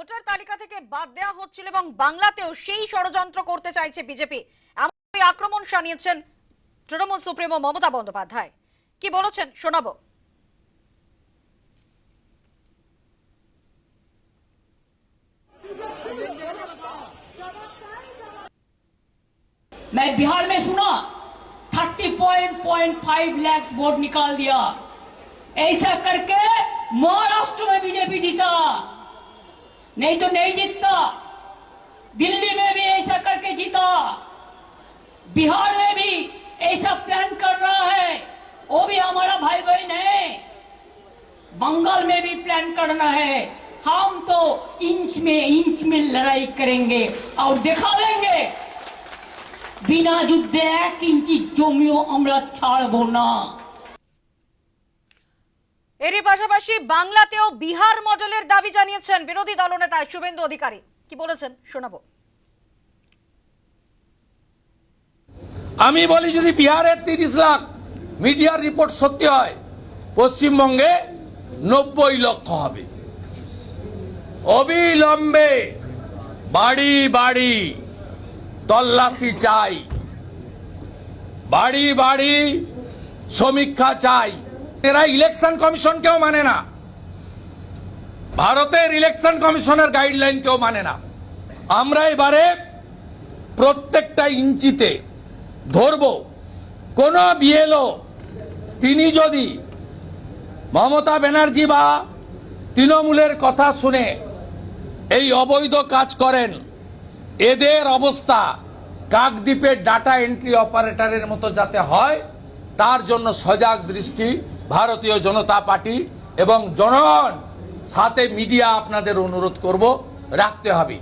Voter তালিকা থেকে বাদ দেওয়া হচ্ছিল এবং বাংলাতেও সেই ষড়যন্ত্র করতে চাইছে বিজেপি এমনই আক্রমণ শানিয়েছেন তৃণমূল সুপ্রিমো মমতা বন্দ্যোপাধ্যায় কি বলেছেন শোনাবো मैं बिहार में सुना thirty point point five lakhs vote निकाल दिया ऐसा करके महाराष्ट्र में बीजेपी जीता नहीं तो नहीं जीतता। दिल्ली में भी ऐसा करके जीता। बिहार में भी ऐसा प्लान कर रहा है। वो भी हमारा भाई बहन है। बंगाल में भी प्लान करना है। हम तो इंच में इंच में लड़ाई करेंगे और दिखा देंगे। बिना युद्ध एक इंची जमियों अमृत छाड़ ना এরই পাশাপাশি বাংলাতেও বিহার মডেলের দাবি জানিয়েছেন বিরোধী দলনেতা শুভেন্দু অধিকারী। কি বলেছেন? শোনাবো। আমি বলি, যদি বিহারের তিরিশ লাখ মিডিয়ার রিপোর্ট সত্যি হয়, পশ্চিমবঙ্গে নব্বই লক্ষ হবে। অবিলম্বে বাড়ি বাড়ি তল্লাশি চাই। বাড়ি বাড়ি সমীক্ষা চাই। এরা ইলেকশন কমিশনকেও মানে না। ভারতের ইলেকশন কমিশনের গাইডলাইন কেউ মানে না। আমরা এবারে প্রত্যেকটা ইঞ্চিতে ধরব, কোন বিএলও তিনি যদি মমতা ব্যানার্জি বা তৃণমূলের কথা শুনে এই অবৈধ কাজ করেন, এদের অবস্থা, কাকদ্বীপের ডাটা এন্ট্রি অপারেটরের মতো যাতে হয় তার জন্য সজাগ দৃষ্টি ভারতীয় জনতা পার্টি এবং জনগণ সাথে মিডিয়া আপনাদের অনুরোধ করব, রাখতে হবে।